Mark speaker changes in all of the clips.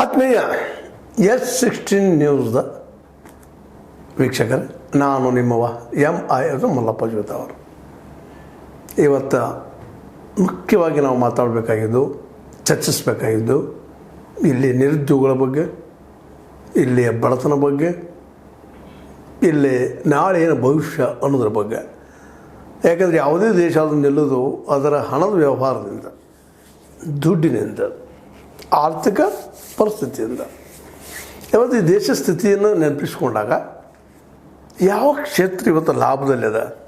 Speaker 1: ಆತ್ಮೀಯ S sixteen ನ್ಯೂಸ್ದ ವೀಕ್ಷಕರೇ, ನಾನು ನಿಮ್ಮವ ಎಂ ಐ ಎಸ್ ಮಲ್ಲಪ್ಪ ಜೋತ ಅವರು. ಇವತ್ತು ಮುಖ್ಯವಾಗಿ ನಾವು ಮಾತಾಡಬೇಕಾಗಿದ್ದು, ಚರ್ಚಿಸಬೇಕಾಗಿದ್ದು, ಇಲ್ಲಿ ನಿರುದ್ಯೋಗಗಳ ಬಗ್ಗೆ, ಇಲ್ಲಿಯ ಬಡತನ ಬಗ್ಗೆ, ಇಲ್ಲಿ ನಾಳೆ ಏನು ಭವಿಷ್ಯ ಅನ್ನೋದ್ರ ಬಗ್ಗೆ. ಯಾಕಂದರೆ ಯಾವುದೇ ದೇಶ ಅದನ್ನು ನಿಲ್ಲೋದು ಅದರ ಹಣದ ವ್ಯವಹಾರದಿಂದ, ದುಡ್ಡಿನಿಂದ. ಆರ್ಥಿಕ ಪರಿಸ್ಥಿತಿಯಿಂದ. ಇವತ್ತು ಈ ದೇಶ ಸ್ಥಿತಿಯನ್ನು ನೆನಪಿಸ್ಕೊಂಡಾಗ ಯಾವ ಕ್ಷೇತ್ರ ಇವತ್ತು ಲಾಭದಲ್ಲಿದೆ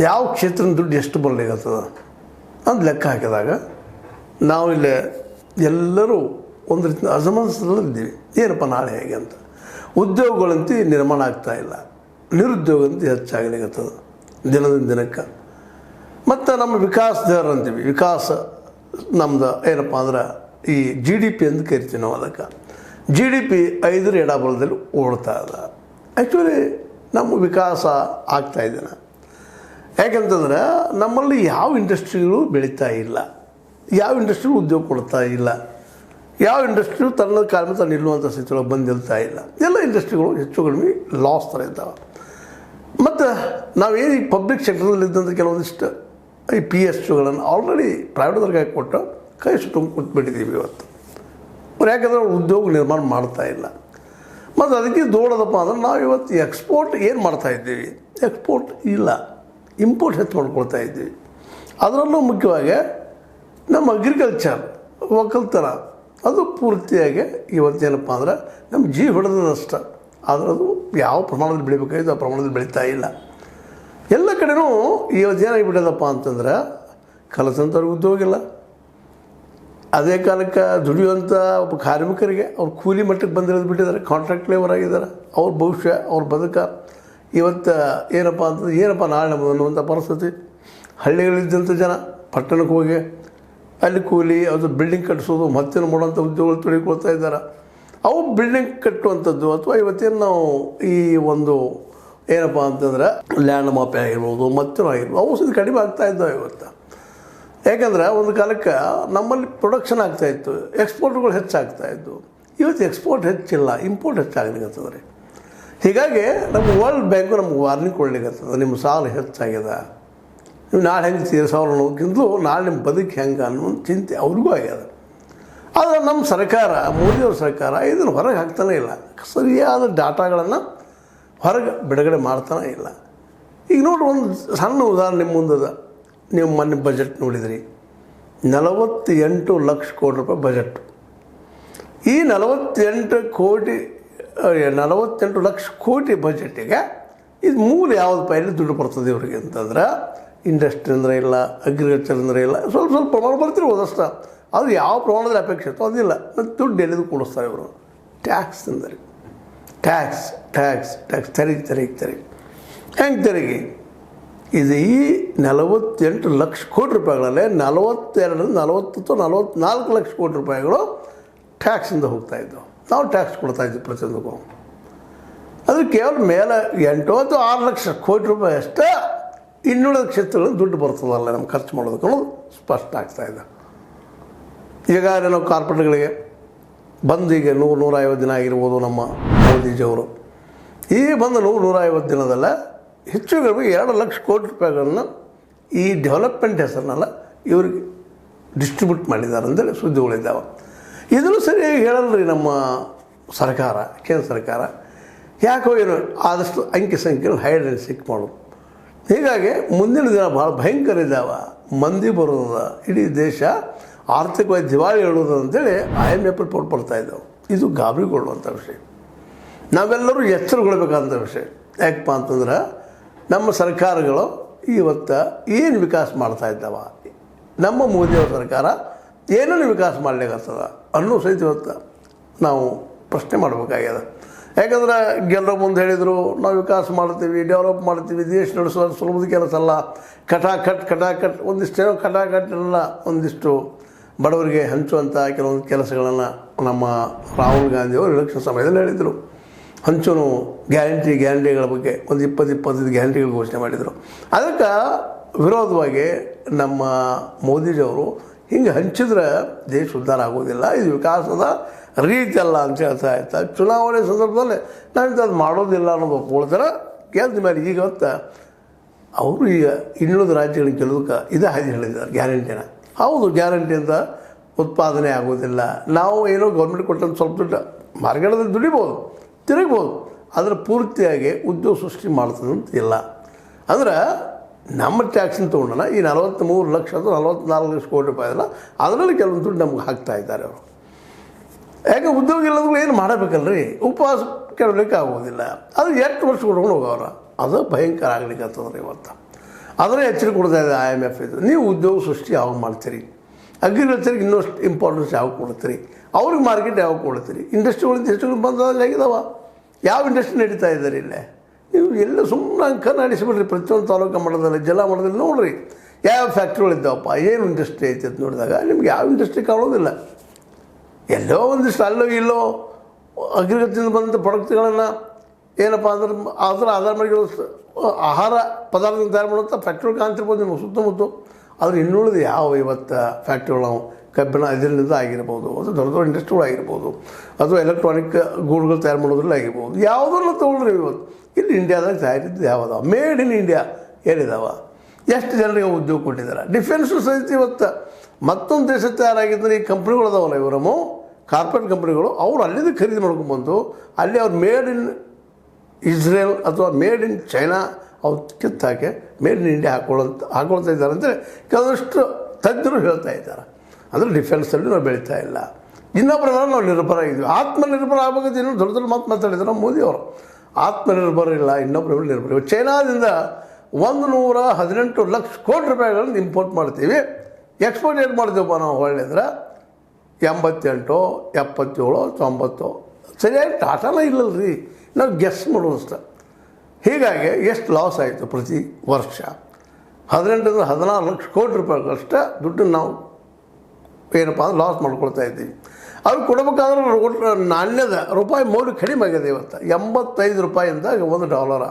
Speaker 1: ಯಾವ ಕ್ಷೇತ್ರದ ದುಡ್ಡು ಎಷ್ಟು ಬರಲಿಗತ್ತದ ಅಂತ ಲೆಕ್ಕ ಹಾಕಿದಾಗ ನಾವು ಇಲ್ಲಿ ಎಲ್ಲರೂ ಒಂದು ರೀತಿ ಅಸಮಂಜಸದಲ್ಲಿದ್ದೀವಿ. ಏನಪ್ಪ ನಾಳೆ ಹೇಗೆ ಅಂತ. ಉದ್ಯೋಗಗಳಂತೂ ನಿರ್ಮಾಣ ಆಗ್ತಾ ಇಲ್ಲ. ನಿರುದ್ಯೋಗ ಅಂತ ಹೆಚ್ಚಾಗಲಿಗತ್ತದ ದಿನದಿಂದ ದಿನಕ್ಕೆ. ಮತ್ತು ನಮ್ಮ ವಿಕಾಸ ದೇವರಂತೀವಿ ವಿಕಾಸ ನಮ್ದು ಏನಪ್ಪ ಅಂದ್ರೆ ಈ ಜಿ ಡಿ ಪಿ ಅಂತ ಕರಿತೀವಿ ನಾವು ಅದಕ್ಕೆ. ಜಿ ಡಿ ಪಿ ಐದರ ಎಡಬಲದಲ್ಲಿ ಓಡ್ತಾ ಇದೆ ಆ್ಯಕ್ಚುಲಿ ನಮ್ಮ ವಿಕಾಸ ಆಗ್ತಾ ಇದ್ದೇನೆ. ಯಾಕಂತಂದ್ರೆ ನಮ್ಮಲ್ಲಿ ಯಾವ ಇಂಡಸ್ಟ್ರಿಗಳು ಬೆಳೀತಾ ಇಲ್ಲ, ಯಾವ ಇಂಡಸ್ಟ್ರಿಗಳು ಉದ್ಯೋಗ ಕೊಡ್ತಾ ಇಲ್ಲ, ಯಾವ ಇಂಡಸ್ಟ್ರಿಯು ತನ್ನ ಕಾಲ ತಾನು ನಿಲ್ಲುವಂಥ ಸ್ಥಿತಿಯೊಳಗೆ ಬಂದಿಲ್ತಾ ಇಲ್ಲ, ಎಲ್ಲ ಇಂಡಸ್ಟ್ರಿಗಳು ಹೆಚ್ಚು ಕಡಿಮೆ ಲಾಸ್ ಥರ ಇದ್ದಾವೆ. ಮತ್ತು ನಾವೇನು ಈ ಪಬ್ಲಿಕ್ ಸೆಕ್ಟರ್ನಲ್ಲಿ ಇದ್ದಂಥ ಕೆಲವೊಂದಿಷ್ಟು ಈ ಪಿ ಎಸ್ ಯುಗಳನ್ನು ಆಲ್ರೆಡಿ ಪ್ರೈವೇಟ್ ಹಾಕಿ ಕೊಟ್ಟು ಕೈ ಸುಟ್ಟು ಇವತ್ತು. ಅವ್ರು ಯಾಕಂದರೆ ಅವ್ರು ಉದ್ಯೋಗ ನಿರ್ಮಾಣ ಮಾಡ್ತಾ ಇಲ್ಲ. ಮತ್ತು ಅದಕ್ಕೆ ದೊಡ್ಡದಪ್ಪ ಅಂದ್ರೆ ನಾವು ಇವತ್ತು ಎಕ್ಸ್ಪೋರ್ಟ್ ಏನು ಮಾಡ್ತಾ ಇದ್ದೀವಿ? ಎಕ್ಸ್ಪೋರ್ಟ್ ಇಲ್ಲ. ಇಂಪೋರ್ಟ್ ಹೆಚ್ಚು ಮಾಡ್ಕೊಳ್ತಾ ಇದ್ದೀವಿ. ಅದರಲ್ಲೂ ಮುಖ್ಯವಾಗಿ ನಮ್ಮ ಅಗ್ರಿಕಲ್ಚರ್ ಒಕ್ಕಲ್ತನ ಅದು ಪೂರ್ತಿಯಾಗಿ ಇವತ್ತೇನಪ್ಪ ಅಂದ್ರೆ ನಮ್ಮ ಜೀವ ಹಿಡಿದದಷ್ಟ. ಆದರೆ ಅದು ಯಾವ ಪ್ರಮಾಣದಲ್ಲಿ ಬೆಳಿಬೇಕಾಗಿತ್ತು ಆ ಪ್ರಮಾಣದಲ್ಲಿ ಬೆಳೀತಾ ಇಲ್ಲ. ಎಲ್ಲ ಕಡೆಯೂ ಇವತ್ತು ಏನಾಗಿಬಿಟ್ಟದಪ್ಪ ಅಂತಂದ್ರೆ ಕಲಸಂತವ್ರಿಗೆ ಉದ್ಯೋಗ ಇಲ್ಲ. ಅದೇ ಕಾಲಕ್ಕೆ ದುಡಿಯುವಂಥ ಒಬ್ಬ ಕಾರ್ಮಿಕರಿಗೆ ಅವ್ರು ಕೂಲಿ ಮಟ್ಟಕ್ಕೆ ಬಂದಿರೋದು ಬಿಟ್ಟಿದ್ದಾರೆ ಕಾಂಟ್ರಾಕ್ಟ್ ಲೇಬರ್ ಆಗಿದ್ದಾರೆ. ಅವ್ರ ಭವಿಷ್ಯ, ಅವ್ರ ಬದುಕ. ಇವತ್ತು ಏನಪ್ಪ ಅಂತಂದ್ರೆ ಏನಪ್ಪ ನಾಳೆ ನಮ್ಮದು ಅನ್ನುವಂಥ ಪರಿಸ್ಥಿತಿ. ಹಳ್ಳಿಗಳಿದ್ದಂಥ ಜನ ಪಟ್ಟಣಕ್ಕೆ ಹೋಗಿ ಅಲ್ಲಿ ಕೂಲಿ, ಅದು ಬಿಲ್ಡಿಂಗ್ ಕಟ್ಟಿಸೋದು ಮತ್ತೇನು ಮಾಡುವಂಥ ಉದ್ಯೋಗಗಳು ತೊಡಗಿಕೊಳ್ತಾ ಇದ್ದಾರೆ. ಅವು ಬಿಲ್ಡಿಂಗ್ ಕಟ್ಟುವಂಥದ್ದು ಅಥವಾ ಇವತ್ತೇನು ನಾವು ಈ ಒಂದು ಏನಪ್ಪ ಅಂತಂದ್ರೆ ಲ್ಯಾಂಡ್ ಮಾಪೆ ಆಗಿರ್ಬೋದು ಮತ್ತೇನೋ ಆಗಿರ್ಬೋದು, ಅವು ಕಡಿಮೆ ಆಗ್ತಾ ಇದ್ದಾವೆ ಇವತ್ತು. ಯಾಕಂದ್ರೆ ಒಂದು ಕಾಲಕ್ಕೆ ನಮ್ಮಲ್ಲಿ ಪ್ರೊಡಕ್ಷನ್ ಆಗ್ತಾಯಿತ್ತು ಎಕ್ಸ್ಪೋರ್ಟ್ಗಳು ಹೆಚ್ಚಾಗ್ತಾ ಇತ್ತು ಇವತ್ತು ಎಕ್ಸ್ಪೋರ್ಟ್ ಹೆಚ್ಚಿಲ್ಲ ಇಂಪೋರ್ಟ್ ಹೆಚ್ಚಾಗ್ಲಿಕ್ಕತ್ತದ ರೀ ಹೀಗಾಗಿ ನಮ್ಮ ವರ್ಲ್ಡ್ ಬ್ಯಾಂಕು ನಮ್ಗೆ ವಾರ್ನಿಂಗ್ ಕೊಡ್ಲಿಕ್ಕತ್ತದ ನಿಮ್ಮ ಸಾಲ ಹೆಚ್ಚಾಗಿದೆ. ನೀವು ನಾಳೆ ಹೆಂಗೆ ತೀರ್ಸೋರು ಅನ್ನೋದಕ್ಕಿಂತಲೂ ನಾಳೆ ನಿಮ್ಮ ಬದುಕು ಹೆಂಗೆ ಅನ್ನೋ ಚಿಂತೆ ಅವ್ರಿಗೂ ಆಗ್ಯದ. ಆದರೆ ನಮ್ಮ ಸರ್ಕಾರ ಮೋದಿಯವ್ರ ಸರ್ಕಾರ ಇದನ್ನು ಹೊರಗೆ ಹಾಕ್ತಾನೆ ಇಲ್ಲ. ಸರಿಯಾದ ಡಾಟಾಗಳನ್ನು ಹೊರಗೆ ಬಿಡುಗಡೆ ಮಾಡ್ತಾನೆ ಇಲ್ಲ. ಈಗ ನೋಡ್ರಿ ಒಂದು ಸಣ್ಣ ಉದಾಹರಣೆ ನಿಮ್ಮ ಮುಂದದ. ನೀವು ಮೊನ್ನೆ ಬಜೆಟ್ ನೋಡಿದ್ರಿ. ನಲವತ್ತೆಂಟು ಲಕ್ಷ ಕೋಟಿ ರೂಪಾಯಿ ಬಜೆಟ್. ಈ ನಲವತ್ತೆಂಟು ಕೋಟಿ ನಲವತ್ತೆಂಟು ಲಕ್ಷ ಕೋಟಿ ಬಜೆಟಿಗೆ ಇದು ಮೂರು ಯಾವ್ದು ಪೈಲಿ ದುಡ್ಡು ಬರ್ತದೆ ಇವ್ರಿಗೆ ಅಂತಂದ್ರೆ, ಇಂಡಸ್ಟ್ರಿ ಅಂದರೆ ಇಲ್ಲ ಅಗ್ರಿಕಲ್ಚರ್ ಅಂದ್ರೆ ಇಲ್ಲ, ಸ್ವಲ್ಪ ಸ್ವಲ್ಪ ಪ್ರಮಾಣ ಬರ್ತಿರ್ಬೋದು ಅದು ಯಾವ ಪ್ರಮಾಣದಲ್ಲಿ ಅಪೇಕ್ಷೆ ಇತ್ತು ಅದಿಲ್ಲ. ದುಡ್ಡು ಎಲ್ಲಿದು ಕೊಡಿಸ್ತಾರೆ ಇವರು? ಟ್ಯಾಕ್ಸ್ ಅಂದರೆ ಟ್ಯಾಕ್ಸ್ ಟ್ಯಾಕ್ಸ್ ಟ್ಯಾಕ್ಸ್ ತೆರಿಗೆ ತೆರಿಗೆ ತೆರಿಗೆ. ಹೆಂಗೆ ತೆರಿಗೆ? ಇದು ಈ ನಲವತ್ತೆಂಟು ಲಕ್ಷ ಕೋಟಿ ರೂಪಾಯಿಗಳಲ್ಲಿ ನಲವತ್ತೆರಡು ನಲವತ್ತು ಅಥವಾ ನಲವತ್ತ್ನಾಲ್ಕು ಲಕ್ಷ ಕೋಟಿ ರೂಪಾಯಿಗಳು ಟ್ಯಾಕ್ಸಿಂದ ಹೋಗ್ತಾ ಇದ್ದವು. ನಾವು ಟ್ಯಾಕ್ಸ್ ಕೊಡ್ತಾ ಇದ್ವಿ ಪ್ರತಿಯೊಂದಕ್ಕೂ. ಅದು ಕೇವಲ ಮೇಲೆ ಎಂಟು ಅಥವಾ ಆರು ಲಕ್ಷ ಕೋಟಿ ರೂಪಾಯಿ ಅಷ್ಟೇ ಇನ್ನುಳಿದ ಕ್ಷೇತ್ರಗಳಲ್ಲಿ ದುಡ್ಡು ಬರ್ತದಲ್ಲ ನಮ್ಗೆ ಖರ್ಚು ಮಾಡೋದಕ್ಕೂ ಸ್ಪಷ್ಟ ಆಗ್ತಾ ಇದೆ. ಈಗ ನಾವು ಕಾರ್ಪೊರೇಟ್ಗಳಿಗೆ ಬಂದು ಈಗ ನೂರು, ನೂರೈವತ್ತು ದಿನ ಆಗಿರ್ಬೋದು ನಮ್ಮ ಮೋದಿಜಿಯವರು. ಈ ಬಂದು ನೂರು, ನೂರೈವತ್ತು ದಿನದಲ್ಲ ಹೆಚ್ಚು ಕಡಿಮೆ ಎರಡು ಲಕ್ಷ ಕೋಟಿ ರೂಪಾಯಿಗಳನ್ನು ಈ ಡೆವಲಪ್ಮೆಂಟ್ ಹೆಸರಿನಲ್ಲ ಇವ್ರಿಗೆ ಡಿಸ್ಟ್ರಿಬ್ಯೂಟ್ ಮಾಡಿದ್ದಾರೆ ಅಂತೇಳಿ ಸುದ್ದಿಗಳಿದ್ದಾವೆ ಇದನ್ನು ಸರಿಯಾಗಿ ಹೇಳಲ್ರಿ ನಮ್ಮ ಸರ್ಕಾರ, ಕೇಂದ್ರ ಸರ್ಕಾರ. ಯಾಕೋ ಏನು ಆದಷ್ಟು ಅಂಕಿ ಸಂಖ್ಯೆಗಳು ಹೈಡ್ ಸಿಕ್ ಮಾಡೋದು. ಹೀಗಾಗಿ ಮುಂದಿನ ದಿನ ಭಾಳ ಭಯಂಕರ ಇದ್ದಾವೆ ಮಂದಿ ಬರೋದ ಇಡೀ ದೇಶ ಆರ್ಥಿಕವಾಗಿ ದಿವಾಳಿ ಹೇಳೋದು ಅಂತೇಳಿ ಐ ಎಂ ಎಫ್ ರಿಪೋರ್ಟ್ ಬರ್ತಾ ಇದ್ದಾವೆ ಇದು ಗಾಬರಿಗೊಳ್ಳುವಂಥ ವಿಷಯ. ನಾವೆಲ್ಲರೂ ಎಚ್ಚರಗೊಳ್ಬೇಕಾದಂಥ ವಿಷಯ. ಯಾಕಪ್ಪ ಅಂತಂದ್ರೆ ನಮ್ಮ ಸರ್ಕಾರಗಳು ಇವತ್ತು ಏನು ವಿಕಾಸ ಮಾಡ್ತಾ ಇದ್ದಾವ? ನಮ್ಮ ಮೋದಿಯವರ ಸರ್ಕಾರ ಏನನ್ನು ವಿಕಾಸ ಮಾಡಲಿಕ್ಕಾಗ್ತದ ಅನ್ನೋ ಸಹಿತ ಇವತ್ತು ನಾವು ಪ್ರಶ್ನೆ ಮಾಡಬೇಕಾಗ್ಯದ. ಯಾಕಂದ್ರೆ ಗೆಲ್ಲರ ಮುಂದೆ ಹೇಳಿದರು, ನಾವು ವಿಕಾಸ ಮಾಡ್ತೀವಿ ಡೆವಲಪ್ ಮಾಡ್ತೀವಿ, ದೇಶ ನಡೆಸೋದು ಸುಲಭದ ಕೆಲಸ ಅಲ್ಲ. ಕಟಾಕಟ್ ಕಟಾಕಟ್ ಒಂದಿಷ್ಟೇನೋ ಕಟಾಕಟ್ ಎಲ್ಲ ಒಂದಿಷ್ಟು ಬಡವರಿಗೆ ಹಂಚುವಂಥ ಕೆಲವೊಂದು ಕೆಲಸಗಳನ್ನು ನಮ್ಮ ರಾಹುಲ್ ಗಾಂಧಿಯವರು ಎಲೆಕ್ಷನ್ ಸಮಯದಲ್ಲಿ ಹೇಳಿದರು. ಹಂಚೋನು ಗ್ಯಾರಂಟಿ, ಗ್ಯಾರಂಟಿಗಳ ಬಗ್ಗೆ ಒಂದು ಇಪ್ಪತ್ತು, ಇಪ್ಪತ್ತೈದು ಗ್ಯಾರಂಟಿಗಳು ಘೋಷಣೆ ಮಾಡಿದರು. ಅದಕ್ಕೆ ವಿರೋಧವಾಗಿ ನಮ್ಮ ಮೋದಿಜಿಯವರು ಹಿಂಗೆ ಹಂಚಿದ್ರೆ ದೇಶ ಉದ್ಧಾರ ಆಗೋದಿಲ್ಲ, ಇದು ವಿಕಾಸದ ರೀತಿ ಅಲ್ಲ ಅಂತ ಹೇಳ್ತಾ ಇರ್ತಾ, ಚುನಾವಣೆ ಸಂದರ್ಭದಲ್ಲಿ ನಾವು ಇಂಥದ್ದು ಮಾಡೋದಿಲ್ಲ ಅನ್ನೋದು ಒಪ್ಕೊಳ್ತಾರೆ. ಗೆದ್ದ ಮೇಲೆ ಈಗ ಅಂತ ಅವರು ಈಗ ಇನ್ನುಳಿದ ರಾಜ್ಯಗಳಿಗೆ ಕೆಲವಕ್ಕೆ ಇದೇ ಹಾದಿ ಹೇಳಿದ್ದಾರೆ ಗ್ಯಾರಂಟಿನ. ಹೌದು ಗ್ಯಾರಂಟಿಯಿಂದ ಉತ್ಪಾದನೆ ಆಗೋದಿಲ್ಲ. ನಾವು ಏನೋ ಗೌರ್ಮೆಂಟ್ ಕೊಟ್ಟಂತ ಸ್ವಲ್ಪ ದುಡ್ಡು ಮಾರ್ಕೆಟದಲ್ಲಿ ದುಡಿಬೋದು. ತಿರುಗ್ಬೋದು. ಅದರ ಪೂರ್ತಿಯಾಗಿ ಉದ್ಯೋಗ ಸೃಷ್ಟಿ ಮಾಡ್ತದೆ ಅಂತ ಇಲ್ಲ. ಅಂದ್ರೆ ನಮ್ಮ ಟ್ಯಾಕ್ಸಿನ ತೊಗೊಂಡಲ್ಲ, ಈ ನಲವತ್ತ್ಮೂರು ಲಕ್ಷ ಅಥವಾ ನಲವತ್ತ್ನಾಲ್ಕು ಲಕ್ಷ ಕೋಟಿ ರೂಪಾಯಿ ಅದಲ್ಲ ಅದರಲ್ಲಿ ಕೆಲವೊಂದು ದುಡ್ಡು ನಮ್ಗೆ ಹಾಕ್ತಾ ಇದ್ದಾರೆ ಅವರು. ಯಾಕೆ ಉದ್ಯೋಗ ಇಲ್ಲದ್ರು ಏನು ಮಾಡಬೇಕಲ್ರಿ? ಉಪವಾಸ ಕೆಡಲಿಕ್ಕೆ ಆಗೋದಿಲ್ಲ. ಅದು ಎಷ್ಟು ವರ್ಷ ಕೊಡ್ಕೊಂಡು ಹೋಗೋರ. ಅದು ಭಯಂಕರ ಆಗ್ಲಿಕ್ಕೆ ಆಗ್ತದ್ರಿ ಇವತ್ತು. ಅದರ ಎಚ್ಚರಿಕೆ ಕೊಡ್ತಾ ಇದೆ ಐ ಎಂ ಎಫ್ ಇದು. ನೀವು ಉದ್ಯೋಗ ಸೃಷ್ಟಿ ಯಾವಾಗ ಮಾಡ್ತೀರಿ? ಅಗ್ರಿಕಲ್ಚರ್ಗೆ ಇನ್ನಷ್ಟು ಇಂಪಾರ್ಟೆನ್ಸ್ ಯಾವಾಗ ಕೊಡ್ತೀರಿ? ಅವ್ರಿಗೆ ಮಾರ್ಕೆಟ್ ಯಾವಾಗ ಕೊಡ್ತೀರಿ? ಇಂಡಸ್ಟ್ರಿಗಳು ಇಂಡಸ್ಟ್ರಿಗಳು ಬಂದಾಗ ಆಗಿದಾವ ಯಾವ ಇಂಡಸ್ಟ್ರಿ ನಡೀತಾ ಇದ್ದಾರೆ ಇಲ್ಲೇ? ನೀವು ಎಲ್ಲ ಸುಮ್ಮನೆ ಅಂಕ ನಡೆಸಿಬಿಡ್ರಿ ಪ್ರತಿಯೊಂದು ತಾಲೂಕು ಮಟ್ಟದಲ್ಲಿ, ಜಿಲ್ಲಾ ಮಟ್ಟದಲ್ಲಿ ನೋಡ್ರಿ. ಯಾವ ಫ್ಯಾಕ್ಟ್ರಿಗಳಿದ್ದಾವಪ್ಪ ಏನು ಇಂಡಸ್ಟ್ರಿ ಐತೆ ಅಂತ ನೋಡಿದಾಗ ನಿಮ್ಗೆ ಯಾವ ಇಂಡಸ್ಟ್ರಿ ಕಾಣೋದಿಲ್ಲ. ಎಲ್ಲೋ ಒಂದಿಷ್ಟು ಅಲ್ಲೋ ಇಲ್ಲೋ ಅಗ್ರಿಕಲ್ಚರಿಂದ ಬಂದಂಥ ಪ್ರಾಡಕ್ಟ್ಗಳನ್ನು ಏನಪ್ಪ ಅಂದ್ರೆ ಅದರ ಆಧಾರ ಮಾಡಿ ಆಹಾರ ಪದಾರ್ಥ ತಯಾರು ಮಾಡುವಂಥ ಫ್ಯಾಕ್ಟ್ರಿಗಳು ಕಾಣ್ತಿರ್ಬೋದು ನಿಮಗೆ ಸುತ್ತಮುತ್ತ. ಆದರೆ ಇನ್ನುಳಿದ ಯಾವ ಇವತ್ತು ಫ್ಯಾಕ್ಟ್ರಿಗಳು ನಾವು ಕಬ್ಬಿಣ ಇದರಿಂದ ಆಗಿರ್ಬೋದು, ಅದು ದೊಡ್ಡ ದೊಡ್ಡ ಇಂಡಸ್ಟ್ರಿಗಳು ಆಗಿರ್ಬೋದು ಅಥವಾ ಎಲೆಕ್ಟ್ರಾನಿಕ್ ಗೂಡ್ಗಳು ತಯಾರು ಮಾಡೋದ್ರಲ್ಲಿ ಆಗಿರ್ಬೋದು, ಯಾವುದನ್ನು ತೊಗೊಳ್ರಿ ಇವತ್ತು? ಇಲ್ಲಿ ಇಂಡಿಯಾದಾಗ ತಯಾರಿದ್ದು ಯಾವುದಾವ? Made in India ಏನಿದಾವ? ಎಷ್ಟು ಜನರಿಗೆ ಉದ್ಯೋಗ ಕೊಟ್ಟಿದ್ದಾರೆ? ಡಿಫೆನ್ಸ್ ಸಹಿತ ಇವತ್ತು ಮತ್ತೊಂದು ದೇಶ ತಯಾರಾಗಿದ್ದರೆ ಈ ಕಂಪ್ನಿಗಳು ಅದಾವಲ್ಲ ಇವರಮ್ಮ ಕಾರ್ಪೊರೇಟ್ ಕಂಪ್ನಿಗಳು ಅವ್ರು ಅಲ್ಲಿಂದ ಖರೀದಿ ಮಾಡ್ಕೊಂಡ್ಬಂದು ಅಲ್ಲಿ ಅವ್ರು ಮೇಡ್ ಇನ್ ಇಸ್ರೇಲ್ ಅಥವಾ ಮೇಡ್ ಇನ್ ಚೈನಾ ಅವ್ರು ಕಿತ್ತಾಕೆ ಮೇಡ್ ಇನ್ ಇಂಡಿಯಾ ಹಾಕೊಳ್ಳೋಂತ, ಹಾಕೊಳ್ತಾ ಇದ್ದಾರೆ ಅಂದರೆ ಕೆಲವಷ್ಟು ತಜ್ಞರು ಹೇಳ್ತಾ ಇದ್ದಾರೆ. ಅಂದರೆ ಡಿಫೆನ್ಸಲ್ಲಿ ನಾವು ಬೆಳೀತಾ ಇಲ್ಲ. ಇನ್ನೊಬ್ಬರ ನಾವು ನಿರ್ಭರ ಇದ್ವಿ. ಆತ್ಮನಿರ್ಭರ ಆಗಬೇಕಂತ ಇನ್ನೂ ದೊಡ್ಡ ದೊಡ್ಡ ಮಾತು ಮಾತಾಡಿದ್ರು ಮೋದಿಯವರು. ಆತ್ಮನಿರ್ಭರ ಇಲ್ಲ ಇನ್ನೊಬ್ಬರ ನಿರ್ಭರ. ಇಲ್ಲ. ಚೈನಾದಿಂದ ಒಂದು ನೂರ ಹದಿನೆಂಟು ಲಕ್ಷ ಕೋಟಿ ರೂಪಾಯಿಗಳನ್ನು ಇಂಪೋರ್ಟ್ ಮಾಡ್ತೀವಿ. ಎಕ್ಸ್ಪೋರ್ಟ್ ಏನು ಮಾಡ್ತೀವಪ್ಪ ನಾವು ಒಳ್ಳೆದ್ರೆ ಎಂಬತ್ತೆಂಟು, ಎಪ್ಪತ್ತೇಳು, ತೊಂಬತ್ತು. ಸರಿಯಾಗಿ ಟಾಟಾನೇ ಇಲ್ಲಲ್ರಿ. ನಾವು ಗೆಸ್ ಮಾಡೋದು ಹೀಗಾಗಿ ಎಷ್ಟು ಲಾಸ್ ಆಯಿತು ಪ್ರತಿ ವರ್ಷ? ಹದಿನೆಂಟರಿಂದ ಹದಿನಾರು ಲಕ್ಷ ಕೋಟಿ ರೂಪಾಯಿಗಳಷ್ಟು ದುಡ್ಡು ನಾವು ಏನಪ್ಪ ಅಂದ್ರೆ ಲಾಸ್ ಮಾಡ್ಕೊಳ್ತಾ ಇದ್ದೀವಿ. ಅವ್ರು ಕೊಡಬೇಕಾದ್ರೆ ನಾಣ್ಯದ ರೂಪಾಯಿ ಮೌಲ್ಯ ಕಡಿಮೆ ಆಗಿದೆ ಇವತ್ತು. ಎಂಬತ್ತೈದು ರೂಪಾಯಿಂದ ಒಂದು ಡಾಲರ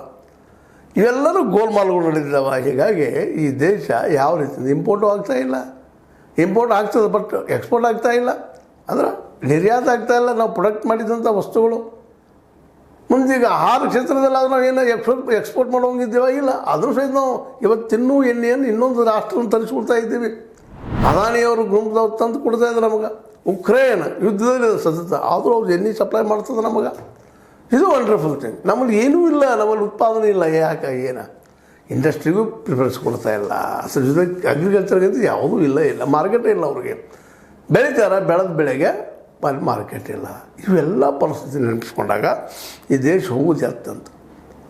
Speaker 1: ಇವೆಲ್ಲರೂ ಗೋಲ್ಮಾಲ್ಗಳು ನಡೆದಿದ್ದಾವೆ. ಹೀಗಾಗಿ ಈ ದೇಶ ಯಾವ ರೀತಿಯಿಂದ ಇಂಪೋರ್ಟು ಆಗ್ತಾ ಇಲ್ಲ. ಇಂಪೋರ್ಟ್ ಆಗ್ತದೆ ಬಟ್ ಎಕ್ಸ್ಪೋರ್ಟ್ ಆಗ್ತಾ ಇಲ್ಲ. ಅಂದ್ರೆ ನಿರ್ಯಾತ ಆಗ್ತಾ ಇಲ್ಲ. ನಾವು ಪ್ರೊಡಕ್ಟ್ ಮಾಡಿದಂಥ ವಸ್ತುಗಳು. ಮುಂದೀಗ ಆಹಾರ ಕ್ಷೇತ್ರದಲ್ಲಿ ಆದರೂ ನಾವು ಏನು ಎಕ್ಸ್ಪೋರ್ಟ್ ಎಕ್ಸ್ಪೋರ್ಟ್ ಮಾಡೋಂಗಿದ್ದೀವ ಇಲ್ಲ. ಅದ್ರ ಸಹಿತ ನಾವು ಇವತ್ತು ತಿನ್ನು, ಎಣ್ಣೆಯನ್ನು ಇನ್ನೊಂದು ರಾಷ್ಟ್ರವನ್ನು ತರಿಸ್ಕೊಳ್ತಾ ಇದ್ದೀವಿ. ಅದಾನಿಯವರು ಗುಂಪದವ್ರು ತಂದು ಕೊಡ್ತಾ ಇದ್ದಾರೆ ನಮಗೆ. ಉಕ್ರೇನ್ ಯುದ್ಧದಲ್ಲಿ ಸತತ. ಆದರೂ ಅವ್ರು ಎಣ್ಣೆ ಸಪ್ಲೈ ಮಾಡ್ತದೆ ನಮಗೆ. ಇದು ವಂಡರ್ಫುಲ್ ಥಿಂಗ್ ನಮ್ಮಲ್ಲಿ ಏನೂ ಇಲ್ಲ, ನಮ್ಮಲ್ಲಿ ಉತ್ಪಾದನೆ ಇಲ್ಲ, ಯಾಕೆ, ಏನ? ಇಂಡಸ್ಟ್ರಿಗೂ ಪ್ರಿಫರೆನ್ಸ್ ಕೊಡ್ತಾ ಇಲ್ಲ. ಅದ್ರ ಜೊತೆ ಅಗ್ರಿಕಲ್ಚರ್ಗಂತೂ ಯಾವುದೂ ಇಲ್ಲ ಇಲ್ಲ ಮಾರ್ಕೆಟೇ ಇಲ್ಲ ಅವ್ರಿಗೆ. ಬೆಳಿತಾರೆ, ಬೆಳೆದ ಬೆಳೆಗೆ ಅಲ್ಲಿ ಮಾರ್ಕೆಟ್ ಇಲ್ಲ. ಇವೆಲ್ಲ ಪರಿಸ್ಥಿತಿ ನೆನಪಿಸ್ಕೊಂಡಾಗ ಈ ದೇಶ ಹೋಗೋದು ಯಾತಂತ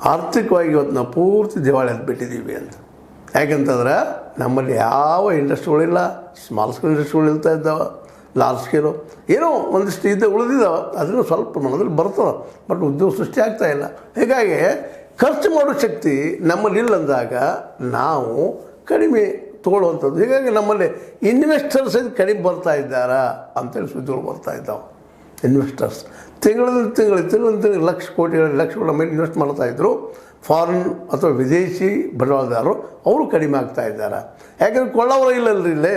Speaker 1: ಆರ್ಥಿಕವಾಗಿ ಇವತ್ತು ನಾವು ಪೂರ್ತಿ ದಿವಾಳಿ ಬಿಟ್ಟಿದ್ದೀವಿ ಅಂತ. ಯಾಕಂತಂದ್ರೆ ನಮ್ಮಲ್ಲಿ ಯಾವ ಇಂಡಸ್ಟ್ರಿಗಳಿಲ್ಲ ಸ್ಮಾಲ್ ಸ್ಕೇಲ್ ಇಂಡಸ್ಟ್ರಿಗಳು ಇಲ್ತಾ ಇದ್ದಾವೆ ಲಾರ್ಜ್ ಸ್ಕೇಲು ಏನೋ ಒಂದಿಷ್ಟು ಇದ್ದ ಉಳಿದಿದ್ದಾವೆ, ಅದನ್ನು ಸ್ವಲ್ಪ ಮನದಲ್ಲಿ ಬರ್ತದೆ, ಬಟ್ ಉದ್ಯೋಗ ಸೃಷ್ಟಿ ಆಗ್ತಾ ಇಲ್ಲ. ಹೀಗಾಗಿ ಖರ್ಚು ಮಾಡೋ ಶಕ್ತಿ ನಮ್ಮಲ್ಲಿ ಇಲ್ಲ ಅಂದಾಗ ನಾವು ಕಡಿಮೆ ತೊಗೊಳ್ಳುವಂಥದ್ದು. ಹೀಗಾಗಿ ನಮ್ಮಲ್ಲಿ ಇನ್ವೆಸ್ಟರ್ಸ್ ಇದು ಕಡಿಮೆ ಬರ್ತಾ ಇದ್ದಾರಾ ಅಂತೇಳಿ ಸುದ್ದಿಗಳು ಬರ್ತಾ ಇದ್ದಾವೆ. ಇನ್ವೆಸ್ಟರ್ಸ್ ತಿಂಗಳಿಂದ ತಿಂಗಳು ತಿಂಗಳಿಂದ ತಿಂಗಳು ಲಕ್ಷ ಕೋಟಿಗಳ ಲಕ್ಷಗಳ ಮೇಲೆ ಇನ್ವೆಸ್ಟ್ ಮಾಡ್ತಾ ಇದ್ದರು ಫಾರಿನ್ ಅಥವಾ ವಿದೇಶಿ ಬಂಡವಾಳದಾರರು ಅವರು ಕಡಿಮೆ ಆಗ್ತಾ ಇದ್ದಾರೆ. ಯಾಕಂದ್ರೆ ಕೊಳ್ಳವರ ಇಲ್ಲಲ್ರಿ ಇಲ್ಲೇ.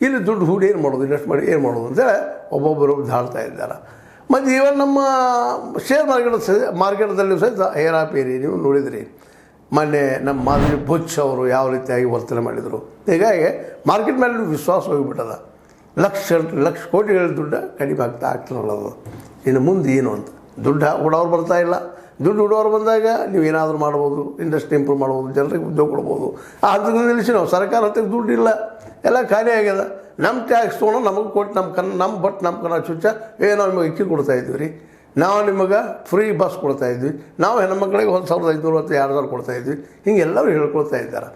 Speaker 1: ಇಲ್ಲಿ ದುಡ್ಡು ಹೂಡಿ ಏನು ಮಾಡೋದು ಇನ್ವೆಸ್ಟ್ ಮಾಡಿ ಏನು ಮಾಡೋದು ಅಂತೇಳಿ ಒಬ್ಬೊಬ್ಬರು ಧಾಳ್ತಾ ಇದ್ದಾರೆ. ಮತ್ತು ಇವನ್ ನಮ್ಮ ಶೇರ್ ಮಾರ್ಕೆಟ್ ಮಾರ್ಕೆಟ್ದಲ್ಲಿ ಸಹಿತ ಹೇರಾಪೇರಿ ನೀವು ನೋಡಿದ್ರಿ. ಮೊನ್ನೆ ನಮ್ಮ ಮಾದರಿ ಬುಚ್ ಅವರು ಯಾವ ರೀತಿಯಾಗಿ ವರ್ತನೆ ಮಾಡಿದರು. ಹೀಗಾಗಿ ಮಾರ್ಕೆಟ್ ಮೇಲೆ ವಿಶ್ವಾಸ ಹೋಗಿಬಿಟ್ಟದ. ಲಕ್ಷ ಲಕ್ಷ ಕೋಟಿಗಳ ದುಡ್ಡು ಕಡಿಮೆ ಆಗ್ತಾ ಆಗ್ತಿರೋದು ಇನ್ನು ಮುಂದೆ ಏನು ಅಂತ. ದುಡ್ಡು ಕೊಡೋರು ಬರ್ತಾ ಇಲ್ಲ. ದುಡ್ಡು ಹುಡೋರು ಬಂದಾಗ ನೀವು ಏನಾದರೂ ಮಾಡ್ಬೋದು ಇಂಡಸ್ಟ್ರಿ ಇಂಪ್ರೂವ್ ಮಾಡ್ಬೋದು, ಜನರಿಗೆ ಉದ್ಯೋಗ ಕೊಡ್ಬೋದು. ಆ ಹಂತದಲ್ಲಿ ನಿಲ್ಲಿಸಿ ನಾವು ಸರ್ಕಾರ ಹತ್ತಿರ ದುಡ್ಡು ಇಲ್ಲ. ಎಲ್ಲ ಖಾಲಿ ಆಗ್ಯದ. ನಮ್ಮ ಟ್ಯಾಕ್ಸ್ ತೊಗೊಂಡು ನಮಗೆ ಕೊಟ್ಟು ನಮ್ಮ ಕನ್ನ ನಮ್ಮ ಬಟ್ ನಮ್ಮ ಕನ್ನ ಚುಚ್ಚ, ಏ ನಾವು ನಿಮಗೆ ಇಕ್ಕಿ ಕೊಡ್ತಾ ಇದ್ವಿ ರೀ ನಾವು ನಿಮಗೆ ಫ್ರೀ ಬಸ್ ಕೊಡ್ತಾ ಇದ್ವಿ. ನಾವು ಹೆಣ್ಮಕ್ಳಿಗೆ ಒಂದು ಸಾವಿರದ ಐದುನೂರು ಹತ್ತು ಎರಡು ಸಾವಿರ ಕೊಡ್ತಾ ಇದ್ವಿ. ಹಿಂಗೆಲ್ಲರೂ ಹೇಳ್ಕೊಳ್ತಾ ಇದ್ದಾರೆ.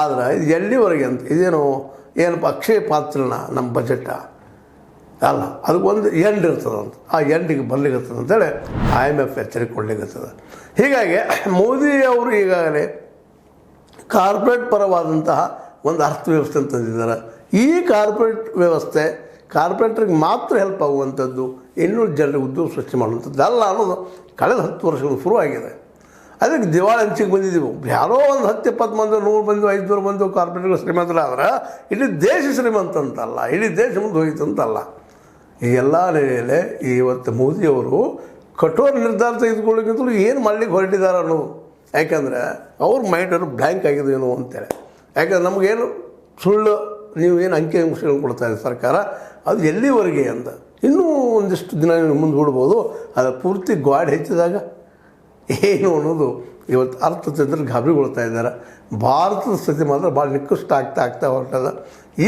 Speaker 1: ಆದರೆ ಇದು ಎಲ್ಲಿವರೆಗೆ ಅಂತ, ಇದೇನು, ಏನಪ್ಪ, ಅಕ್ಷಯ ಪಾತ್ರನ ನಮ್ಮ ಬಜೆಟ ಅಲ್ಲ ಅದಕ್ಕೊಂದು ಎಂಡ್ ಇರ್ತದಂತ. ಆ ಎಂಡಿಗೆ ಬರ್ಲಿಕ್ಕಿರ್ತದೆ ಅಂತೇಳಿ ಐ ಎಂ ಎಫ್ ಎಚ್ಚರಿಕೆ ಕೊಡ್ಲಿಕ್ಕಿರ್ತದೆ ಹೀಗಾಗಿ ಮೋದಿ ಅವರು ಈಗಾಗಲೇ ಕಾರ್ಪೊರೇಟ್ ಪರವಾದಂತಹ ಒಂದು ಅರ್ಥವ್ಯವಸ್ಥೆ ತಂದಿದ್ದಾರೆ. ಈ ಕಾರ್ಪೊರೇಟ್ ವ್ಯವಸ್ಥೆ ಕಾರ್ಪೊರೇಟ್ರಿಗೆ ಮಾತ್ರ ಹೆಲ್ಪ್ ಆಗುವಂಥದ್ದು ಇನ್ನೂ ಜನರಿಗೆ ಉದ್ಯೋಗ ಸೃಷ್ಟಿ ಮಾಡುವಂಥದ್ದು ಅಲ್ಲ ಅನ್ನೋದು ಕಳೆದ ಹತ್ತು ವರ್ಷಗಳು ಶುರುವಾಗಿದೆ ಅದಕ್ಕೆ ದಿವಾಳಿ ಹಂಚಿಗೆ ಬಂದಿದ್ದೀವಿ. ಯಾರೋ ಒಂದು ಹತ್ತು ಇಪ್ಪತ್ತು ಮಂದಿ, ನೂರು ಮಂದಿ, ಐದುನೂರು ಮಂದಿ ಕಾರ್ಪೊರೇಟ್ಗಳು ಶ್ರೀಮಂತರಾದ್ರೆ, ಇಡೀ ದೇಶ ಶ್ರೀಮಂತ ಅಂತಲ್ಲ, ಇಡೀ ದೇಶ ಮುಂದೆ ಹೋಯಿತು ಅಂತಲ್ಲ. ಈ ಎಲ್ಲ ನೆಲೆಯಲ್ಲಿ ಇವತ್ತು ಮೋದಿಯವರು ಕಠೋರ ನಿರ್ಧಾರ ತೆಗೆದುಕೊಳ್ಳೋಕ್ಕಿಂತಲೂ ಏನು ಮಾಡ್ಲಿಕ್ಕೆ ಹೊರಟಿದ್ದಾರೆ ಅನ್ನೋದು. ಯಾಕಂದರೆ ಅವ್ರ ಮೈಂಡನ್ನು ಬ್ಲ್ಯಾಂಕ್ ಆಗಿದೇನೋ ಅಂತೇಳಿ ಯಾಕಂದ್ರೆ ನಮಗೇನು ಸುಳ್ಳು, ನೀವು ಏನು ಅಂಕಿ ಅಂಶಗಳನ್ನು ಕೊಡ್ತಾ ಇದೆ ಸರ್ಕಾರ, ಅದು ಎಲ್ಲಿವರೆಗೆ ಅಂತ. ಇನ್ನೂ ಒಂದಿಷ್ಟು ದಿನ ಮುಂದೆ ಬಿಡ್ಬೋದು ಅದು ಪೂರ್ತಿ ಗ್ವಾಡ್ ಹೆಚ್ಚಿದಾಗ ಏನು ಅನ್ನೋದು ಇವತ್ತು ಅರ್ಥತಂತ್ರ ಗಾಬರಿಗೊಳ್ತಾ ಇದ್ದಾರೆ. ಭಾರತದ ಸ್ಥಿತಿ ಮಾತ್ರ ಭಾಳ ನಿಕೃಷ್ಟ ಆಗ್ತಾ ಆಗ್ತಾ ಹೊರಟದ.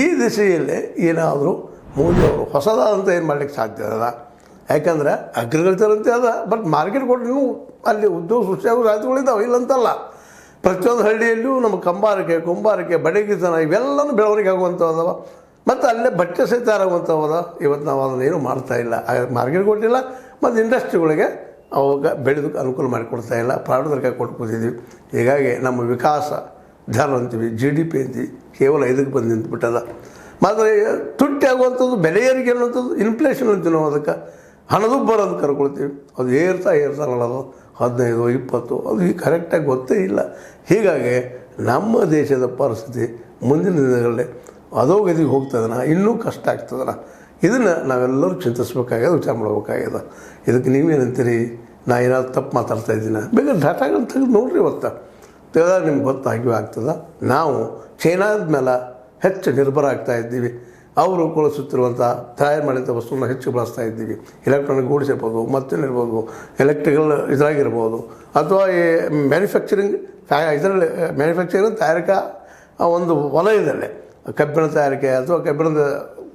Speaker 1: ಈ ದಿಶೆಯಲ್ಲಿ ಏನಾದರೂ ಮೋದಿಯವರು ಹೊಸದಾದಂಥ ಏನು ಮಾಡಲಿಕ್ಕೆ ಸಾಧ್ಯ ಅದ ಯಾಕಂದ್ರೆ ಅಗ್ರಿಕಲ್ಚರ್ ಅಂತ ಅದ ಬಟ್ ಮಾರ್ಕೆಟ್ ನೀವು ಅಲ್ಲಿ ಉದ್ಯೋಗ ಸೃಷ್ಟಿಯಾಗೋ ಸಾಧ್ಯತೆಗಳಿದ್ದಾವೆ ಇಲ್ಲಂತಲ್ಲ. ಪ್ರತಿಯೊಂದು ಹಳ್ಳಿಯಲ್ಲೂ ನಮ್ಮ ಕಂಬಾರಿಕೆ ಕುಂಬಾರಿಕೆ ಬಡಗಿತನ ಇವೆಲ್ಲನೂ ಬೆಳವಣಿಗೆ ಆಗುವಂಥವು ಅದಾವ ಮತ್ತು ಅಲ್ಲೇ ಬಟ್ಟೆ ಸಹಿತ ಆಗುವಂಥವದ. ಇವತ್ತು ನಾವು ಅದನ್ನು ಏನು ಮಾಡ್ತಾ ಇಲ್ಲ. ಮಾರ್ಕೆಟ್ ಕೊಟ್ಟಿಲ್ಲ, ಮತ್ತು ಇಂಡಸ್ಟ್ರಿಗಳಿಗೆ ಅವಾಗ ಬೆಳೆದಕ್ಕೆ ಅನುಕೂಲ ಮಾಡಿಕೊಡ್ತಾ ಇಲ್ಲ. ಕೊಟ್ಕೊತಿದ್ವಿ ಕೊಟ್ಟು ಕೂತಿದ್ದೀವಿ ಹೀಗಾಗಿ ನಮ್ಮ ವಿಕಾಸ ದರ ಅಂತೀವಿ ಜಿ ಡಿ ಪಿ ಅಂತೀವಿ, ಕೇವಲ ಇದಕ್ಕೆ ಬಂದು ನಿಂತ್ಬಿಟ್ಟದ. ಮತ್ತು ತುಟ್ಟಿ ಆಗುವಂಥದ್ದು, ಬೆಲೆ ಏರಿಕೆ ಅನ್ನುವಂಥದ್ದು ಇನ್ಫ್ಲೇಷನ್ ಅಂತೀವಿ ನಾವು ಅದಕ್ಕೆ. ಹಣದುಬ್ಬರ ಅಂತ ಕರ್ಕೊಳ್ತೀವಿ. ಅದು ಏರ್ತಾ ಏರ್ತಾ ನೋಡೋದು ಹದಿನೈದು, ಇಪ್ಪತ್ತು, ಅದು ಕರೆಕ್ಟಾಗಿ ಗೊತ್ತೇ ಇಲ್ಲ. ಹೀಗಾಗಿ ನಮ್ಮ ದೇಶದ ಪರಿಸ್ಥಿತಿ ಮುಂದಿನ ದಿನಗಳಲ್ಲಿ ಅಧೋಗತಿಗೆ ಹೋಗ್ತದನ? ಇನ್ನೂ ಕಷ್ಟ ಆಗ್ತದನ? ಇದನ್ನು ನಾವೆಲ್ಲರೂ ಚಿಂತಿಸ್ಬೇಕಾಗ್ಯದ, ವಿಚಾರ ಮಾಡ್ಬೇಕಾಗ್ಯದ. ಇದಕ್ಕೆ ನೀವೇನಂತೀರಿ? ನಾ ಏನಾದ್ರು ತಪ್ಪು ಮಾತಾಡ್ತಾ ಇದ್ದೀನಿ? ಬೇಗ ಡಾಟಾಗಳು ತೆಗೆದು ನೋಡ್ರಿ ಇವತ್ತು. ತೆಗೆದಾಗ ನಿಮ್ಗೆ ಗೊತ್ತಾಗಿ ಆಗ್ತದೆ. ನಾವು ಚೈನಾದ ಮೇಲೆ ಹೆಚ್ಚು ನಿರ್ಭರ ಆಗ್ತಾ ಇದ್ದೀವಿ. ಅವರು ಬಳಸುತ್ತಿರುವಂಥ ತಯಾರು ಮಾಡಿದಂಥ ವಸ್ತುಗಳನ್ನ ಹೆಚ್ಚು ಬಳಸ್ತಾ ಇದ್ದೀವಿ. ಎಲೆಕ್ಟ್ರಾನಿಕ್ ಗೂಡ್ಸ್ ಇರ್ಬೋದು ಮತ್ತೇನಿರ್ಬೋದು ಎಲೆಕ್ಟ್ರಿಕಲ್ ಇದಾಗಿರ್ಬೋದು, ಅಥವಾ ಈ ಮ್ಯಾನುಫ್ಯಾಕ್ಚರಿಂಗ್ ಇದರಲ್ಲಿ ಮ್ಯಾನುಫ್ಯಾಕ್ಚರಿಂಗ್ ತಯಾರಿಕಾ ಒಂದು ವಲಯದಲ್ಲೇ ಕಬ್ಬಿಣ ತಯಾರಿಕೆ ಅಥವಾ ಕಬ್ಬಿಣದ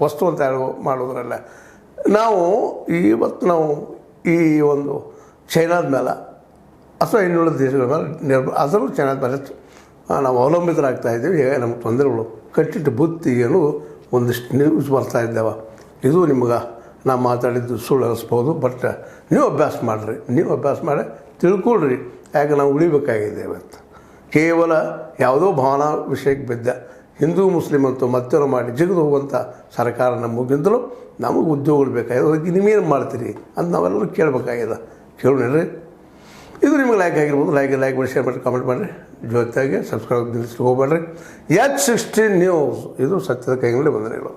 Speaker 1: ವಸ್ತುವನ್ನು ತಯಾರು ಮಾಡೋದ್ರಲ್ಲ ನಾವು ಇವತ್ತು ನಾವು ಈ ಒಂದು ಚೈನಾದ ಮೇಲೆ ಅಥವಾ ಇನ್ನುಳಿದ ದೇಶಗಳ ಮೇಲೆ ನಿರ್ಭ ಅದರಲ್ಲೂ ಚೈನಾದ ಮೇಲೆ ನಾವು ಅವಲಂಬಿತರಾಗ್ತಾ ಇದ್ದೀವಿ. ನಮ್ಗೆ ನಮಗೆ ತೊಂದರೆಗಳು ಕಟ್ಟಿಟ್ಟು ಬುತ್ತಿ ಅನ್ನೋದು ಒಂದಿಷ್ಟು ನ್ಯೂಸ್ ಬರ್ತಾ ಇದ್ದಾವೆ. ಇದು ನಿಮ್ಗೆ ನಾ ಮಾತಾಡಿದ್ದು ಸುಳ್ಳು ಅನಿಸ್ಬೋದು ಬಟ್ ನೀವು ಅಭ್ಯಾಸ ಮಾಡಿರಿ. ನೀವು ಅಭ್ಯಾಸ ಮಾಡಿ ತಿಳ್ಕೊಳ್ರಿ. ಯಾಕೆ ನಾವು ಉಳಿಬೇಕಾಗಿದೆ ಇವತ್ತು? ಕೇವಲ ಯಾವುದೋ ಭಾವನಾ ವಿಷಯಕ್ಕೆ ಬಿದ್ದ. ಹಿಂದೂ ಮುಸ್ಲಿಮ್ ಅಂತೂ ಮತ್ತೇನೋ ಮಾಡಿ ಜಿಗಿದು ಹೋಗುವಂಥ ಸರ್ಕಾರ ನಮಗಿಂತಲೂ ನಮಗೆ ಉದ್ಯೋಗಗಳು ಬೇಕಾಗಿದೆ. ಅದಕ್ಕೆ ನೀವೇನು ಮಾಡ್ತೀರಿ ಅಂತ ನಾವೆಲ್ಲರೂ ಕೇಳಬೇಕಾಗಿದೆ. ಕೇಳೋಣ ಇದು ನಿಮಗೆ ಲೈಕ್ ಆಗಿರ್ಬೋದು ಲೈಕ್ ಲೈಕ್ ಮಾಡಿ ಶೇರ್ ಮಾಡಿ ಕಾಮೆಂಟ್ ಮಾಡಿರಿ ಜೊತೆಗೆ ಸಬ್ಸ್ಕ್ರೈಬ್ ನಿಲ್ಲಿಸ್ಲಿಕ್ಕೆ ಹೋಗ್ಬೇಡ್ರಿ. ಎಚ್ ಸಿಕ್ಸ್ಟೀನ್ ನ್ಯೂಸ್ ಇದು ಸತ್ಯದ ಕೈಗಳಲ್ಲಿ ಬಂದಿರಲ್ಲ